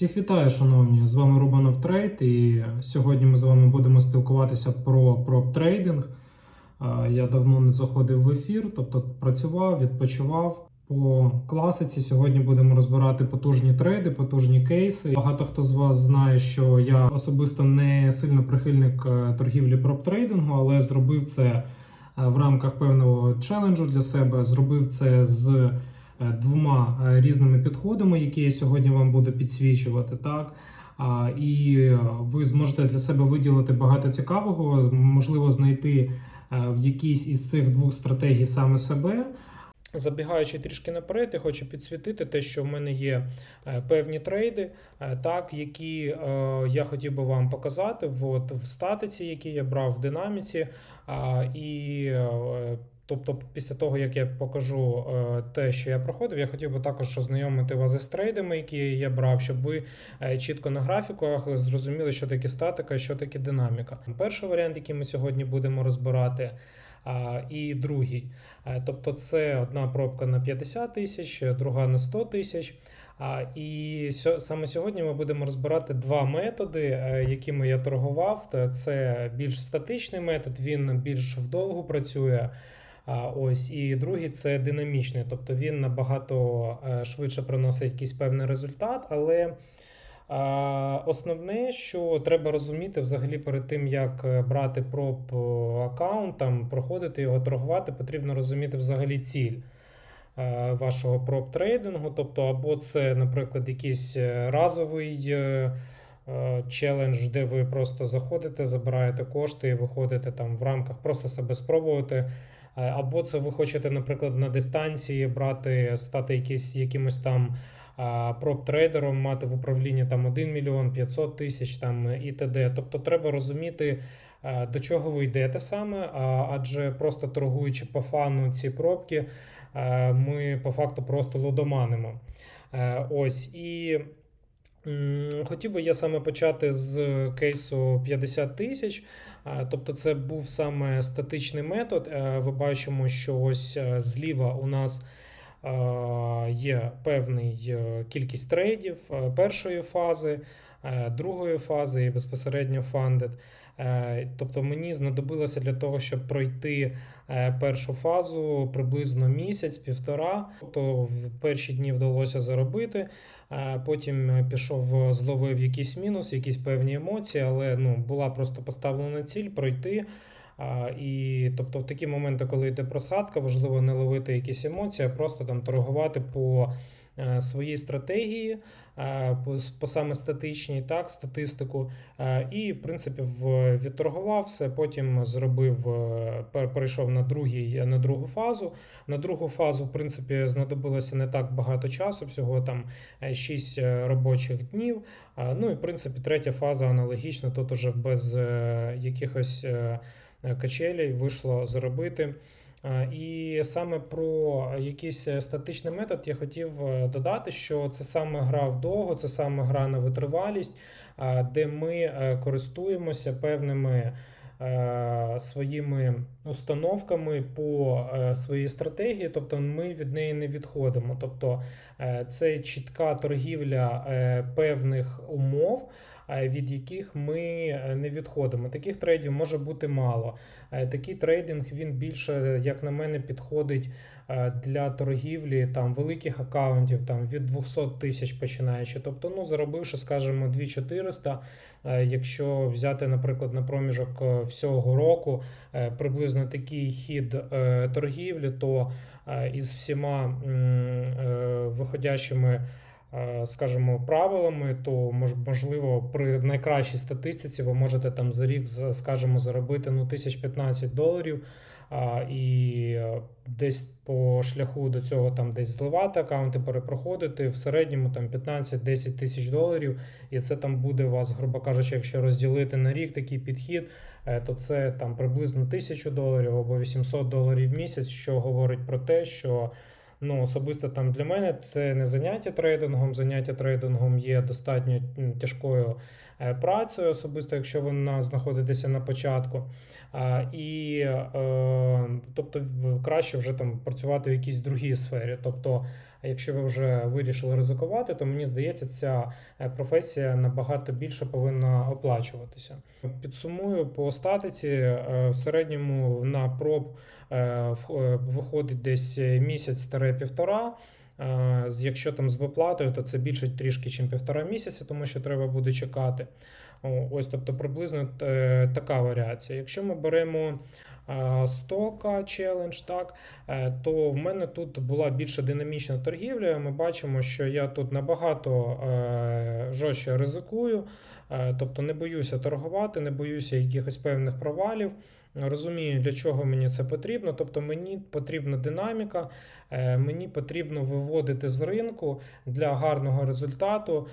Всіх вітаю, шановні! З вами Рубанов Трейд, і сьогодні ми з вами будемо спілкуватися про проп-трейдинг. Я давно не заходив в ефір, тобто працював, відпочивав. По класиці сьогодні будемо розбирати потужні трейди, потужні кейси. Багато хто з вас знає, що я особисто не сильно прихильник е, торгівлі проп-трейдингу, але зробив це е, в рамках певного челенджу для себе. Зробив це з двома е, різними підходами, які я сьогодні вам буду підсвічувати. Так і е, ви зможете для себе виділити багато цікавого, можливо, знайти е, в якійсь із цих двох стратегій саме себе. Забігаючи трішки наперед, я хочу підсвітити те, що в мене є е, певні трейди, е, так, які е, я хотів би вам показати от, в статиці, які я брав в динаміці. І е, тобто, після того, як я покажу е, те, що я проходив, я хотів би також ознайомити вас із трейдами, які я брав, щоб ви е, чітко на графіках зрозуміли, що таке статика, що таке динаміка. Перший варіант, який ми сьогодні будемо розбирати. І другий. Е, Тобто це одна пробка на 50 тисяч, друга на 100 тисяч. І саме сьогодні ми будемо розбирати два методи, якими я торгував. Це більш статичний метод, він більш вдовго працює. Ось і другий це динамічний, тобто він набагато е, швидше приносить якийсь певний результат, але а, Основне, що треба розуміти взагалі перед тим, як е, брати проб аккаунт, там проходити його, торгувати, потрібно розуміти взагалі ціль е, вашого проб трейдингу. Тобто, або це, наприклад, якийсь е, разовий е, е, челендж, де ви просто заходите, забираєте кошти і виходите там в рамках просто себе спробувати. Е, Або це ви хочете, наприклад, на дистанції брати, стати якийсь, якимось там проб-трейдером, мати в управлінні там 1 мільйон 500 тисяч там і т.д. Тобто треба розуміти, е, до чого ви йдете саме, адже просто торгуючи по фану ці пробки, е, ми по факту просто лудоманимо. Ось і. Хотів би я саме почати з кейсу 50 тисяч. Е, Тобто, це був саме статичний метод. Е, Ви бачимо, що ось е, зліва у нас є певний кількість трейдів першої фази, другої фази і безпосередньо funded. Е, Тобто мені знадобилося для того, щоб пройти е, першу фазу приблизно місяць-півтора. Тобто в перші дні вдалося заробити. Е, Потім пішов, зловив якийсь мінус, якісь певні емоції, але ну, була просто поставлена ціль пройти. І тобто, в такі моменти, коли йде просадка, важливо не ловити якісь емоції, а просто там торгувати по е, своїй стратегії, е, по, саме статичній, так, статистику. Е, І, в принципі, відторгував все, потім зробив, перейшов на, другий, на другу фазу. На другу фазу, в принципі, знадобилося не так багато часу, всього там 6 робочих днів. Ну і в принципі, третя фаза аналогічна, тут уже без якихось качелей вийшло заробити. А, І саме про якийсь е, статичний метод я хотів е, додати, що це саме гра вдовго, це саме гра на витривалість, де ми е, користуємося певними е, своїми установками по е, своїй стратегії, тобто ми від неї не відходимо. Тобто е, це чітка торгівля е, певних умов. Е, Від яких ми е, не відходимо. Таких трейдів може бути мало. Е, Такий трейдинг він більше, як на мене, підходить для торгівлі там великих акаунтів, там від 200 тисяч починаючи. Тобто, ну заробивши, скажімо, 2400, е, якщо взяти, наприклад, на проміжок всього року приблизно такий хід торгівлі, то із всіма е, Скажімо, правилами, то мож- можливо при найкращій статистиці ви можете там за рік, скажімо, заробити ну, 1015 доларів, і е, десь по шляху до цього там десь зливати аккаунти, перепроходити в середньому там 15-10 тисяч доларів, і це там буде у вас, грубо кажучи, якщо розділити на рік такий підхід, е, то це там приблизно 1000 доларів або 800 доларів в місяць, що говорить про те, що Ну, особисто там для мене це не заняття трейдингом. Заняття трейдингом є достатньо тяжкою е, працею, особисто якщо ви на, знаходитеся на початку. І е, тобто краще вже там працювати в якійсь другій сфері. Тобто А якщо ви вже вирішили ризикувати, то мені здається, ця е, професія набагато більше повинна оплачуватися. Підсумую по статиці е, в середньому на проб е, виходить десь місяць-півтора. Якщо там з виплатою, то це більше трішки, ніж півтора місяця, тому що треба буде чекати. Ось, тобто, приблизно така варіація. Якщо ми беремо е, 100к челендж, так, е, то в мене тут була більше динамічна торгівля. Ми бачимо, що я тут набагато е, жорстче ризикую, тобто не боюся торгувати, не боюся якихось певних провалів. Розумію, для чого мені це потрібно. Тобто мені потрібна динаміка, мені потрібно виводити з ринку для гарного результату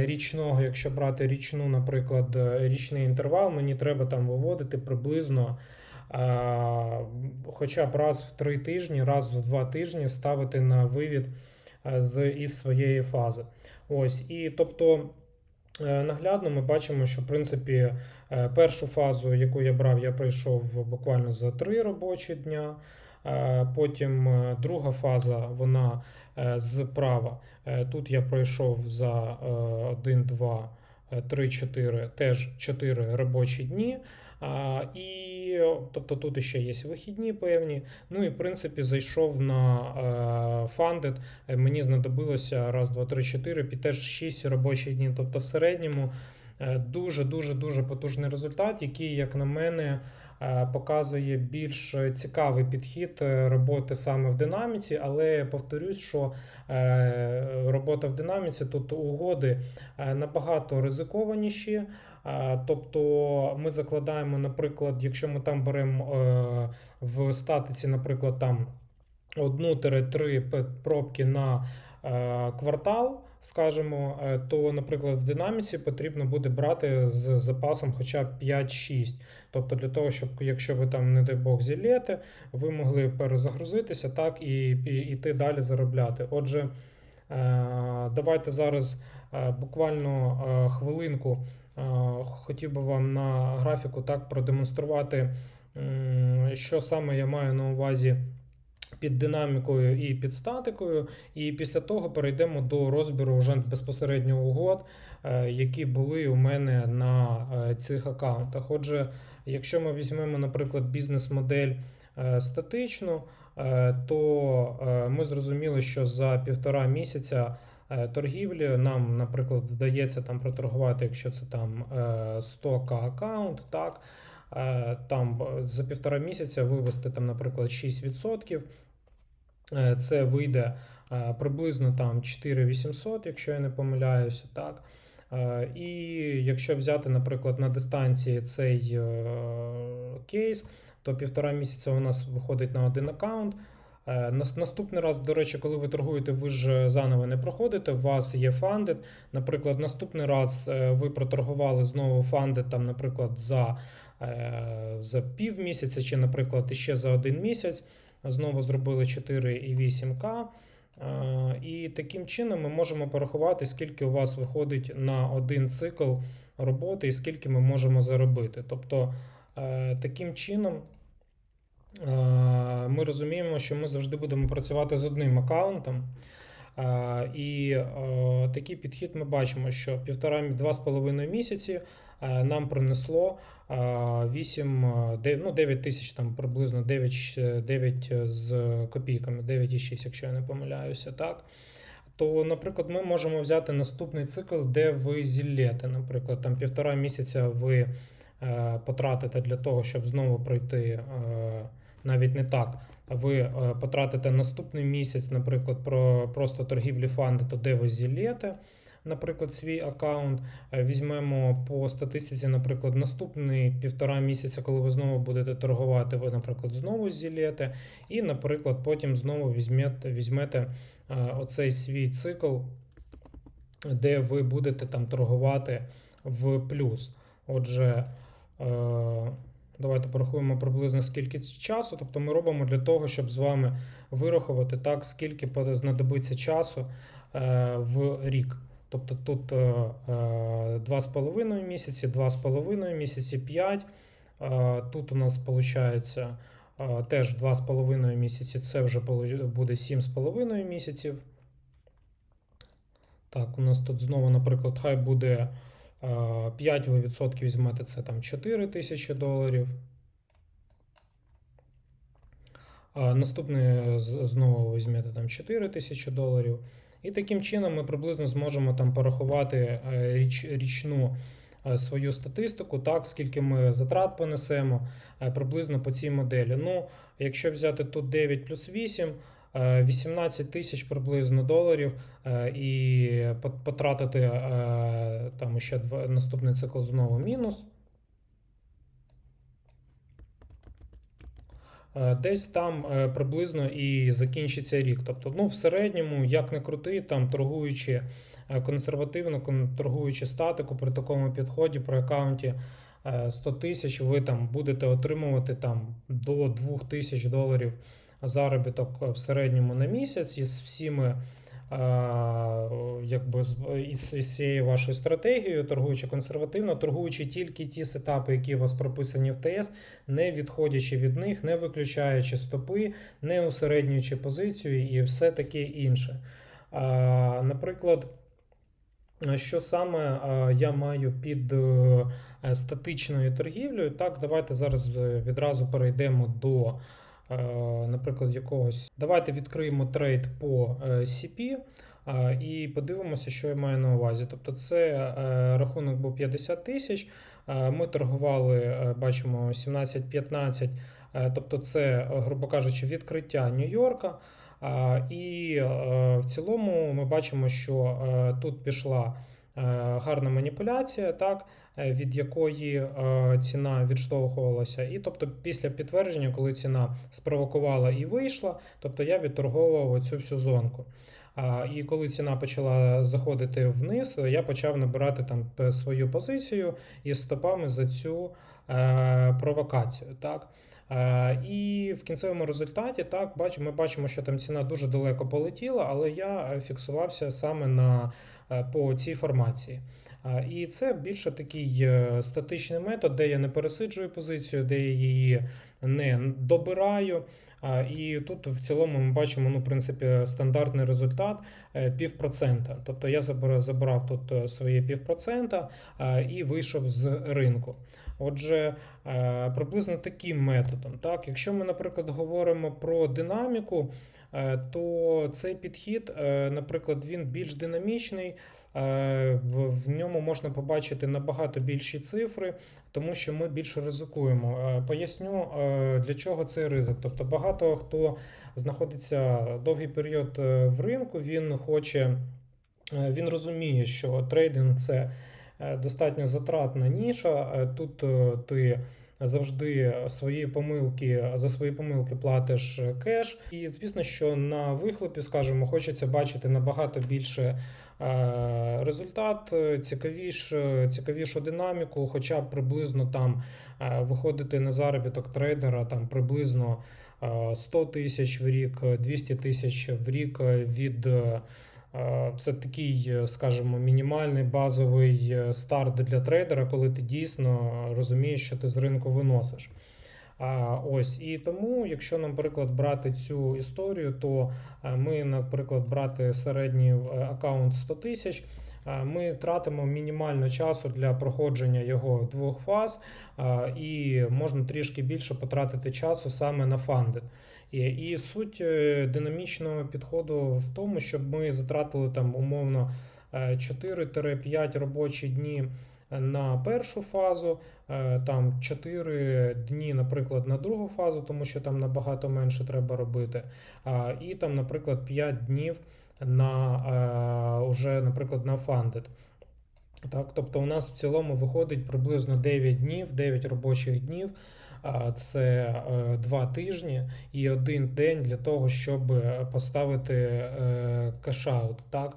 річного, якщо брати річну, наприклад, річний інтервал, мені треба там виводити приблизно. Хоча б раз в три тижні, раз в два тижні ставити на вивід е, з із своєї фази. Ось і тобто. Е, Наглядно ми бачимо, що в принципі е, першу фазу, яку я брав, я пройшов буквально за три робочі дня. Потім друга фаза, вона зправа. Е, Тут я пройшов за 1, 2, 3, 4, теж 4 робочі дні. А, Тобто тут ще є вихідні певні. Ну і в принципі зайшов на Funded. Е, Мені знадобилося раз, два, три, чотири, теж 6 робочих днів. Тобто, в середньому е, дуже дуже дуже потужний результат, який, як на мене, е, показує більш цікавий підхід роботи саме в динаміці. Але повторюсь, що робота в динаміці тут угоди набагато ризикованіші. Е, Тобто ми закладаємо, наприклад, якщо ми там беремо е, в статиці, наприклад, там одну-три п- пробки на е, квартал, скажімо, то, наприклад, в динаміці потрібно буде брати з запасом хоча б 5-6. Тобто для того, щоб якщо ви там, не дай Бог, зілєте, ви могли перезагрузитися так і, йти далі заробляти. Отже, давайте зараз буквально хвилинку. Е, Хотів би вам на графіку так продемонструвати, що саме я маю на увазі під динамікою і під статикою. І після того перейдемо до розбіру вже безпосередньо угод, е, які були у мене на е, цих аккаунтах. Отже, якщо ми візьмемо, наприклад, бізнес-модель статичну, е, то ми зрозуміли, що за півтора місяця торгівлі нам, наприклад, вдається там проторгувати, якщо це там е, 100к аккаунт, так. е, Там е, за півтора місяця вивести там, наприклад, 6%. Е, Це вийде е, приблизно там 4800, якщо я не помиляюся, так. Е, І якщо взяти, наприклад, на дистанції цей е, кейс, то півтора місяця у нас виходить на один аккаунт. Е, нас- Наступний раз, до речі, коли ви торгуєте, ви ж заново не проходите, у вас є фандед. Наприклад, наступний раз е, ви проторгували знову фандед, там, наприклад, за, е, за пів місяця, чи, наприклад, ще за один місяць. Знову зробили 4,8К. Е, І таким чином ми можемо порахувати, скільки у вас виходить на один цикл роботи і скільки ми можемо заробити. Тобто, е, таким чином е, ми розуміємо, що ми завжди будемо працювати з одним аккаунтом. Е, І е, такий підхід ми бачимо, що півтора два з половиною місяці е, нам принесло е, 8, е, де- ну, 9 тисяч там приблизно 9, щ- 9 з копійками, 9,6, якщо я не помиляюся, так. То, наприклад, ми можемо взяти наступний цикл, де ви зіллєте, наприклад, там півтора місяця ви е, потратите для того, щоб знову пройти е, навіть не так. Ви е, потратите наступний місяць, наприклад, про просто торгівлі фанди, то де ви зіллєте, наприклад, свій аккаунт. Е, Візьмемо по статистиці, наприклад, наступний півтора місяця, коли ви знову будете торгувати, ви, наприклад, знову зіллєте, і, наприклад, потім знову візьмете, візьмете е, оцей свій цикл, де ви будете там торгувати в плюс. Отже, е, давайте порахуємо приблизно скільки часу. Тобто ми робимо для того, щоб з вами вирахувати так, скільки знадобиться часу е, в рік. Тобто тут е, е, 2,5 місяці, 2,5 місяці, 5. Е, Тут у нас виходить теж 2,5 місяці, це вже буде 7,5 місяців. Так, у нас тут знову, наприклад, хай буде е, 5 ви відсотків візьмете, це там 4 тисячі доларів. Наступне знову візьмете там 4 тисячі доларів. І таким чином ми приблизно зможемо там порахувати е, річ, річну е, свою статистику, так, скільки ми затрат понесемо е, приблизно по цій моделі. Ну, якщо взяти тут 9 плюс 8, е, 18 тисяч приблизно доларів е, і потратити е, там ще наступний цикл знову мінус. Е, Десь там е, приблизно і закінчиться рік. Тобто, ну, в середньому, як не крути, там торгуючи е, консервативно, торгуючи статику при такому підході, при аккаунті е, 100 тисяч, ви там будете отримувати там до 2 тисяч доларів заробіток е, в середньому на місяць із всіми. е, Якби із, цією вашою стратегією, торгуючи консервативно, торгуючи тільки ті сетапи, які у вас прописані в ТС, не відходячи від них, не виключаючи стопи, не усереднюючи позицію і все таке інше. А, Наприклад, що саме я маю під е, е, статичною торгівлею? Так, давайте зараз е, відразу перейдемо до, е, наприклад, якогось. Давайте відкриємо трейд по е, CP. І подивимося, що я маю на увазі. Тобто, це е, рахунок був 50 тисяч. Е, Ми торгували, е, бачимо, 17-15, е, тобто це, е, грубо кажучи, відкриття Нью-Йорка. І е, в цілому ми бачимо, що е, тут пішла е, гарна маніпуляція, так, е, від якої е, ціна відштовхувалася. І тобто, після підтвердження, коли ціна спровокувала і вийшла, тобто я відторговував оцю всю зонку. І коли ціна почала заходити вниз, я почав набирати там свою позицію із стопами за цю е, провокацію. Так? Е, і в кінцевому результаті так, ми бачимо, що там ціна дуже далеко полетіла, але я е, фіксувався саме на, е, по цій формації. Е, І це більше такий е, статичний метод, де я не пересиджую позицію, де я її не добираю. І тут в цілому ми бачимо, ну, в принципі, стандартний результат е, півпроцента. Тобто я забрав тут е, своє півпроцента е, і вийшов з ринку. Отже, е, приблизно таким методом. Так, Якщо ми, наприклад, говоримо про динаміку, е, то цей підхід, е, наприклад, він більш динамічний, е, в ньому можна побачити набагато більші цифри, тому що ми більше ризикуємо. Е, Поясню, е, для чого цей ризик. Тобто, багато хто знаходиться довгий період е, в ринку, він хоче, е, він розуміє, що трейдинг це е, достатньо затратна ніша. Е, Тут е, ти завжди свої помилки за свої помилки платиш е, кеш. І звісно, що на вихлопі, скажімо, хочеться бачити набагато більше. е, Результат е, цікавіш, е, цікавішу динаміку, хоча б приблизно там е, виходити на заробіток трейдера там приблизно е, 100 тисяч в рік, е, 200 тисяч в рік е, від е, Е, Це такий, е, скажімо, мінімальний базовий е, старт для трейдера, коли ти дійсно розумієш, що ти з ринку виносиш. А, Ось і тому, якщо, наприклад, брати цю історію, то е, ми, наприклад, брати середній е, аккаунт 100 тисяч. е, Ми тратимо мінімально часу для проходження його двох фаз, і можна трішки більше потратити часу саме на фандед. І, і суть динамічного підходу в тому, щоб ми затратили там умовно е, 4-5 робочі дні на першу фазу, е, там 4 дні, наприклад, на другу фазу, тому що там набагато менше треба робити. І там, наприклад, 5 днів на е, уже, наприклад, на фандед. Так, тобто у нас в цілому виходить приблизно 9 днів, 9 робочих днів. Це 2 тижні і один день для того, щоб е, поставити е, кешаут. Так?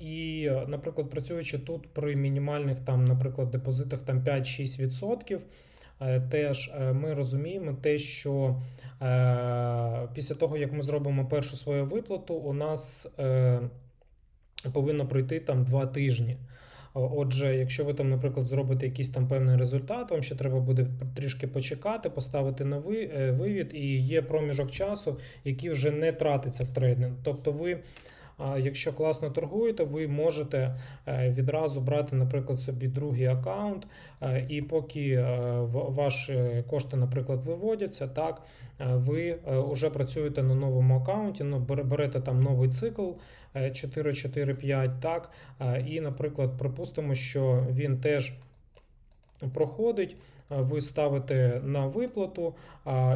І, наприклад, працюючи тут при мінімальних там, наприклад, депозитах там 5-6%, е, теж е, ми розуміємо те, що е, після того, як ми зробимо першу свою виплату, у нас повинно пройти там 2 тижні. Отже, якщо ви там, наприклад, зробите якийсь там певний результат, вам ще треба буде трішки почекати, поставити е, вивід, і є проміжок часу, який вже не тратиться в трейдинг. Тобто ви якщо класно торгуєте, ви можете е, відразу брати, наприклад, собі другий аккаунт, е, і поки е, ваші кошти, наприклад, виводяться, так ви вже працюєте на новому аккаунті, ну, берете там новий цикл е, 4-4-5, так, і, наприклад, припустимо, що він теж проходить. Ви ставите на виплату,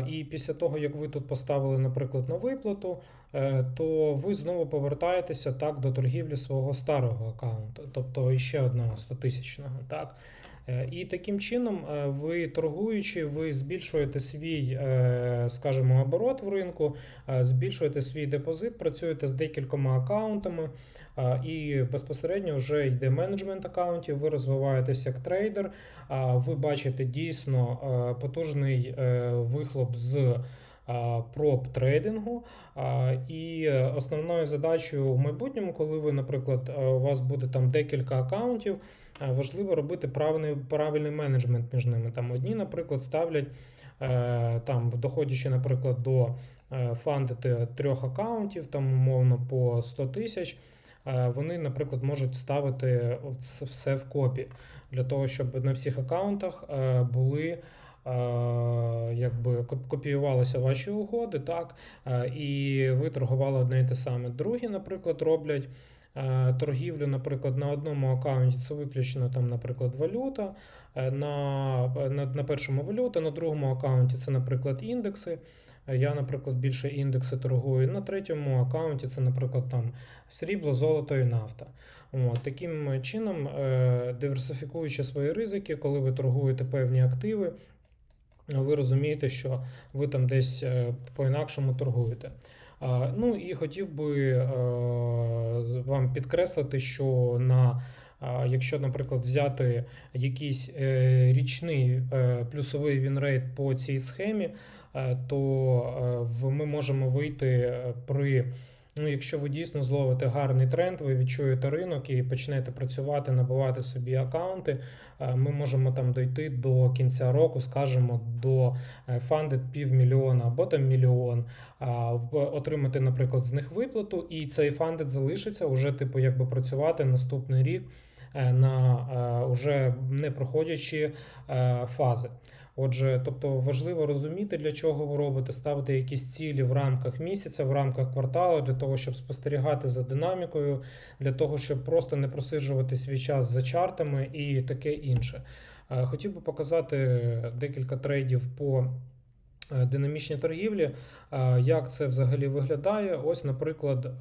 і після того, як ви тут поставили, наприклад, на виплату, то ви знову повертаєтеся так до торгівлі свого старого аккаунту, тобто іще одного 100-тисячного. Так? Е, І таким чином, е, ви торгуючи, ви збільшуєте свій, е, скажімо, оборот в ринку, е, збільшуєте свій депозит, працюєте з декількома аккаунтами, е, і безпосередньо вже йде менеджмент аккаунтів, ви розвиваєтесь як трейдер, ви бачите дійсно е, потужний е, вихлоп з проб трейдингу. І основною задачею в майбутньому, коли ви, наприклад, у вас буде там декілька аккаунтів, важливо робити правильний, правильний менеджмент між ними. Там одні, наприклад, ставлять е, там, доходячи, наприклад, до е, фандити трьох аккаунтів, там умовно по 100 тисяч. е, Вони, наприклад, можуть ставити все в копі для того, щоб на всіх аккаунтах були якби копіювалися ваші угоди, так, е, і ви торгували одне і те саме. Другі, наприклад, роблять е, торгівлю, наприклад, на одному аккаунті це виключно там, наприклад, валюта, е, на, на, на першому валюта, на другому аккаунті це, наприклад, індекси. Е, Я, наприклад, більше індекси торгую. На третьому аккаунті це, наприклад, там срібло, золото і нафта. От, таким чином, е, диверсифікуючи свої ризики, коли ви торгуєте певні активи, ви розумієте, що ви там десь е, по-інакшому торгуєте. Ну і хотів би е, вам підкреслити, що на Якщо, наприклад, взяти якийсь е, річний плюсовий вінрейт по цій схемі, то ми можемо вийти при Ну, якщо ви дійсно зловите гарний тренд, ви відчуєте ринок і почнете працювати, набивати собі аккаунти, е, ми можемо там дойти до кінця року, скажімо, до е, фандед півмільйона або там мільйон, отримати, наприклад, з них виплату, і цей фандед залишиться уже, типу, якби працювати наступний рік е, на уже не проходячи фази. Отже, тобто важливо розуміти, для чого ви робите, ставити якісь цілі в рамках місяця, в рамках кварталу, для того, щоб спостерігати за динамікою, для того, щоб просто не просиджувати свій час за чартами і таке інше. Е, Хотів би показати декілька трейдів по е, динамічній торгівлі, е, як це взагалі виглядає. Ось, наприклад,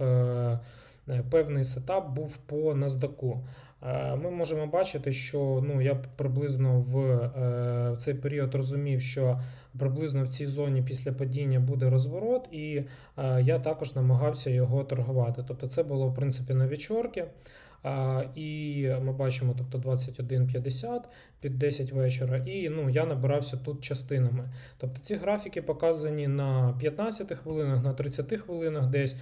певний сетап був по NASDAQ. Е, Ми можемо бачити, що ну, я приблизно в е, цей період розумів, що приблизно в цій зоні після падіння буде розворот, і е, я також намагався його торгувати. Тобто це було в принципі на вічорки. І ми бачимо, тобто 21.50 під 10 вечора, і ну, я набирався тут частинами. Тобто ці графіки показані на 15 хвилинах, на 30 хвилинах десь.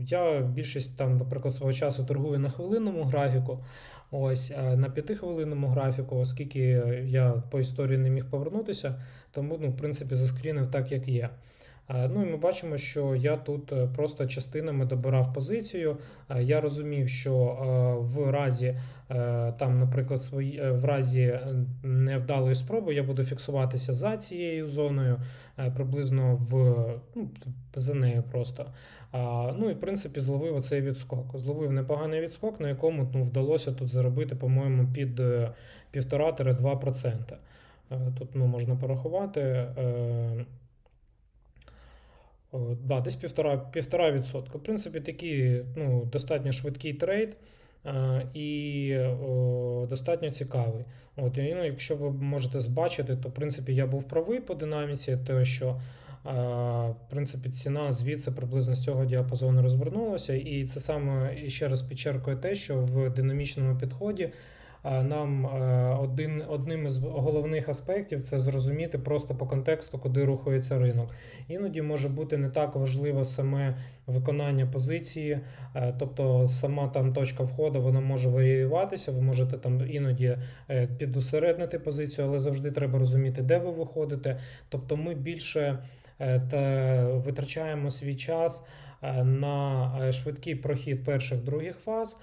Я більшість там, наприклад, свого часу торгую на хвилинному графіку. Ось е, на 5-хвилинному графіку, оскільки я по історії не міг повернутися, тому ну, в принципі заскрінив так, як є. Е, Ну і ми бачимо, що я тут е, просто частинами добирав позицію. Е, Я розумів, що в разі там, наприклад, свої в разі невдалої спроби я буду фіксуватися за цією зоною, приблизно в ну, за нею просто. Ну і в принципі зловив оцей відскок. Зловив непоганий відскок, на якому ну, вдалося тут заробити, по-моєму, під е, 1,5-2%. Е, Тут ну, можна порахувати. Е, о, Да, десь півтора, півтора відсотка. В принципі, такий ну, достатньо швидкий трейд е, і о, достатньо цікавий. От, і, ну, якщо ви можете збачити, то в принципі я був правий по динаміці, те, що е, в принципі ціна звідси приблизно з цього діапазону розвернулася. І це саме ще раз підчеркує те, що в динамічному підході. Нам е, один, одним із головних аспектів це зрозуміти просто по контексту, куди рухається ринок. Іноді може бути не так важливо саме виконання позиції, е, тобто сама там точка входу вона може варіюватися. Ви можете там іноді е, підусереднити позицію, але завжди треба розуміти, де ви виходите. Тобто, ми більше та витрачаємо свій час. на швидкий прохід перших других фаз.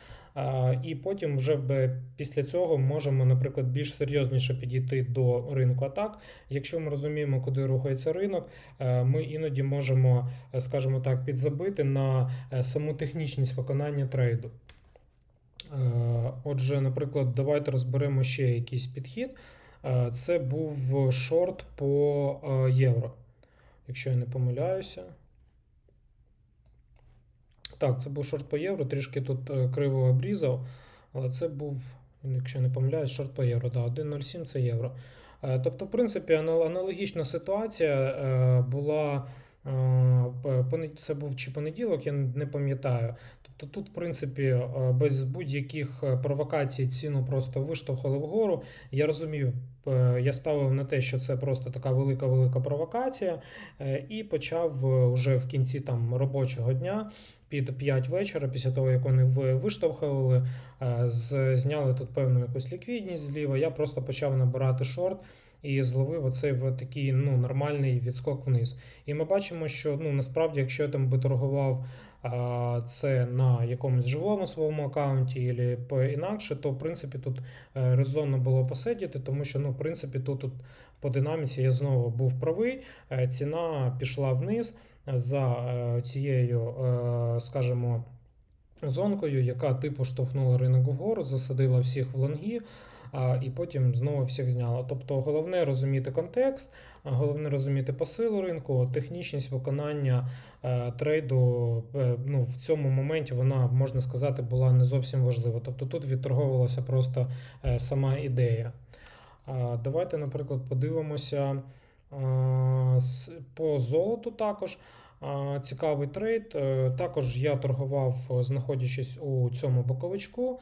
І потім вже після цього можемо, наприклад, більш серйозніше підійти до ринку атак. Якщо ми розуміємо, куди рухається ринок, е, ми іноді можемо, е, скажімо так, підзабити на е, саму технічність виконання трейду. Отже, наприклад, давайте розберемо ще якийсь підхід. Це був шорт по євро, якщо я не помиляюся. Так, це був шорт по євро, трішки тут е, криво обрізав, але це був, якщо не помиляюсь, шорт по євро. Да, 1,07 це євро. Е, Тобто, в принципі, аналогічна ситуація е, була. Це був чи понеділок, я не пам'ятаю. Тобто тут, в принципі, е, без будь-яких е, провокацій ціну просто виштовхали вгору. Я розумів, е, я ставив на те, що це просто така велика-велика провокація, і почав вже в кінці там робочого дня. Під 5 вечора, після того, як вони ви- виштовхували, зняли тут певну якусь ліквідність зліва. Я просто почав набирати шорт і зловив оцей такий ну, нормальний відскок вниз. І ми бачимо, що ну, насправді, якщо я там би торгував це на якомусь живому своєму аккаунті або по інакше, то в принципі тут е, резонно було посидіти, тому що ну, в принципі тут, тут по динаміці я знову був правий, е, ціна пішла вниз за е, цією, скажімо, зонкою, яка типу штовхнула ринок вгору, засадила всіх в лонгі. І потім знову всіх зняла. Тобто головне розуміти контекст, головне розуміти посилу ринку, технічність виконання е, трейду. е, Ну, в цьому моменті вона, можна сказати, була не зовсім важлива. Тобто тут відторговувалася просто е, сама ідея. Давайте, наприклад, подивимося по золоту також. Цікавий трейд. Е, Також я торгував, е, знаходячись у цьому боковичку,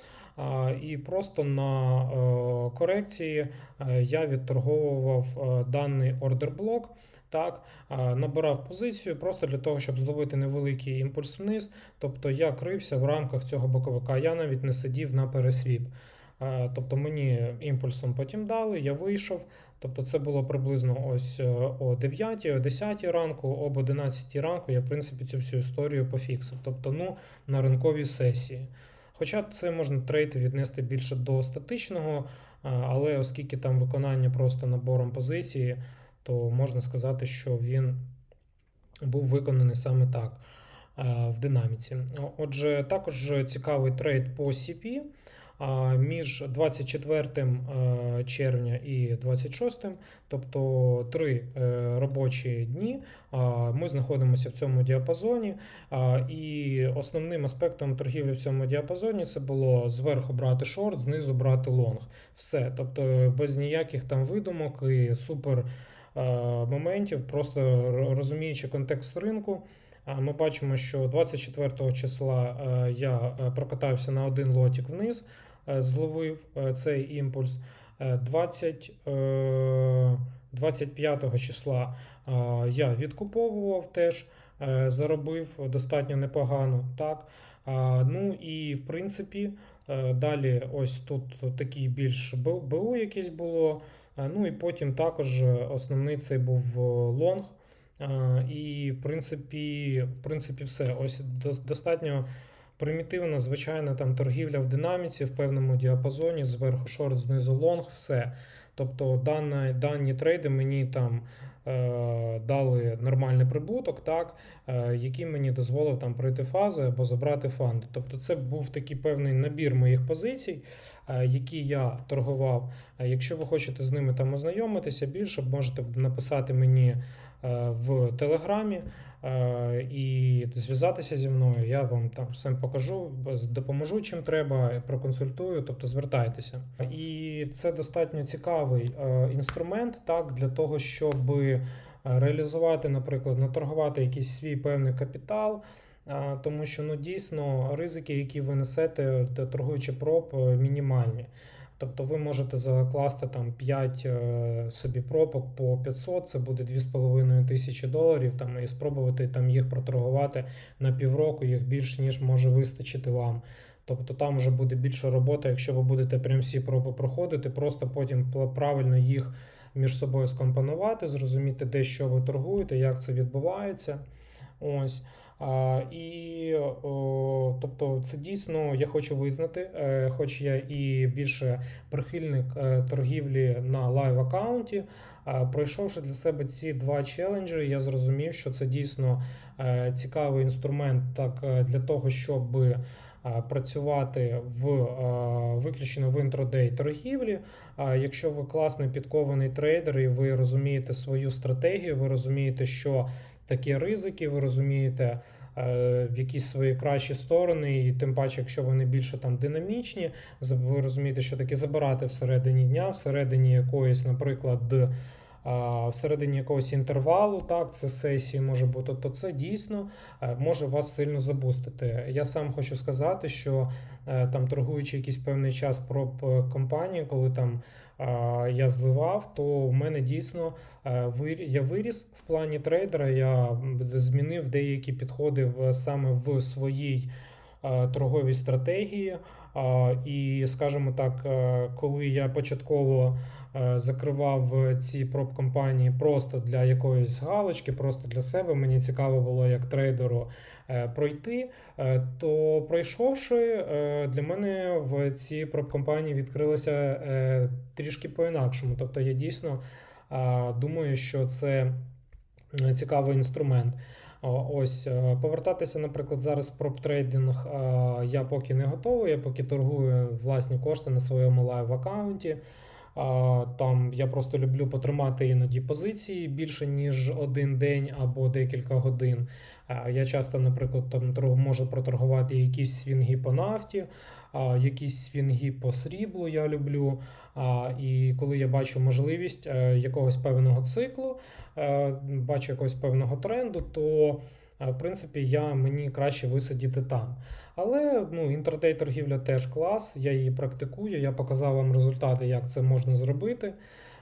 і просто на е, корекції я відторговував даний ордер-блок. Так, набирав позицію просто для того, щоб зловити невеликий імпульс вниз. Тобто я крився в рамках цього боковика. Я навіть не сидів на пересвіп. Е, Тобто мені імпульсом потім дали, я вийшов. Тобто це було приблизно ось е, о 9, о 10 ранку, об 11 ранку я, в принципі, цю всю історію пофіксив. Тобто, ну, на ринковій сесії. Хоча це можна трейд віднести більше до статичного, е, але оскільки там виконання просто набором позиції, то можна сказати, що він був виконаний саме так в динаміці. Отже, також цікавий трейд по CP. А Між 24 е, червня і 26, тобто три е, робочі дні, ми знаходимося в цьому діапазоні. І основним аспектом торгівлі в цьому діапазоні це було зверху брати шорт, знизу брати лонг. Все. Тобто без ніяких там видумок і супер е, моментів, просто розуміючи контекст ринку. Ми бачимо, що 24 числа е, я е, прокатався на один лотик вниз, е, зловив е, цей імпульс. Е, 20, е, 25 числа е, я відкуповував теж, е, заробив достатньо непогано. Так? Ну і в принципі, е, далі ось тут такий більш БУ якесь було. Е, Ну і потім також е, основний цей був е, лонг. Е, І, в принципі, в принципі, все. Ось достатньо примітивна, звичайна там торгівля в динаміці в певному діапазоні, зверху шорт, знизу лонг, все. Тобто дані, дані трейди мені там е, дали нормальний прибуток, так, е, який мені дозволив там пройти фази або забрати фанди. Тобто це був такий певний набір моїх позицій, е, які я торгував. Е, Якщо ви хочете з ними там ознайомитися більше, можете написати мені в Телеграмі е, і зв'язатися зі мною. Я вам там все покажу, допоможу чим треба, проконсультую, тобто звертайтеся. І це достатньо цікавий е, інструмент, так, для того, щоб е, реалізувати, наприклад, наторгувати якийсь свій певний капітал. Тому що ну дійсно ризики, які ви несете, торгуючи проб, е, мінімальні. Тобто ви можете закласти там 5 е, собі пробок по 500, це буде 2,5 тисячі доларів, там, і спробувати там їх проторгувати на півроку, їх більш ніж може вистачити вам. Тобто там вже буде більше роботи, якщо ви будете прям всі проби проходити, просто потім правильно їх між собою скомпонувати, зрозуміти, де що ви торгуєте, як це відбувається. Ось. А, і о, тобто, це дійсно я хочу визнати, е, хоч я і більше прихильник е, торгівлі на лайв аккаунті. а, Пройшовши для себе ці два челенджі, я зрозумів, що це дійсно е, цікавий інструмент так е, для того, щоб е, працювати в е, виключно в інтрадей торгівлі. А якщо ви класний підкований трейдер і ви розумієте свою стратегію, ви розумієте, що такі ризики, ви розумієте В якісь свої кращі сторони, і тим паче, якщо вони більше там динамічні, ви розумієте, що таке забирати всередині дня, всередині якоїсь, наприклад, всередині якогось інтервалу, так, це сесії може бути, то це дійсно е, може вас сильно забустити. Я сам хочу сказати, що е, там торгуючи якийсь певний час проб компанії, коли там я зливав, то в мене дійсно е, я виріс в плані трейдера. Я змінив деякі підходи саме в своїй торговій стратегії. І, скажімо так, коли я початково закривав ці проб компанії просто для якоїсь галочки, просто для себе, мені цікаво було як трейдеру е, пройти. Е, То пройшовши, е, для мене в ці проб компанії відкрилося е, трішки по-інакшому. Тобто я дійсно е, думаю, що це е, цікавий інструмент. Ось е, повертатися, наприклад, зараз в проп-трейдинг е, я поки не готовий. Я поки торгую власні кошти на своєму лайв аккаунті. Там я просто люблю потримати іноді позиції більше ніж один день або декілька годин. Я часто, наприклад, там можу проторгувати якісь свінги по нафті, якісь свінги по сріблу я люблю. І коли я бачу можливість е, якогось певного циклу, е, бачу якогось певного тренду, то в принципі я мені краще висидіти там. Але ну, інтрадей торгівля теж клас, я її практикую, я показав вам результати, як це можна зробити.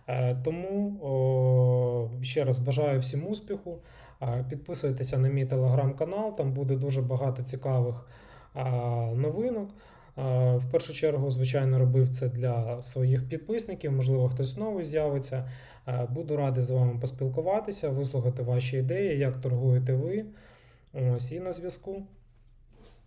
Е, Тому ще раз бажаю всім успіху. Підписуйтеся на мій телеграм-канал, там буде дуже багато цікавих новинок. Е, В першу чергу, звичайно, робив це для своїх підписників, можливо, хтось знову з'явиться. Е, Буду радий з вами поспілкуватися, вислухати ваші ідеї, як торгуєте ви. Ось і на зв'язку.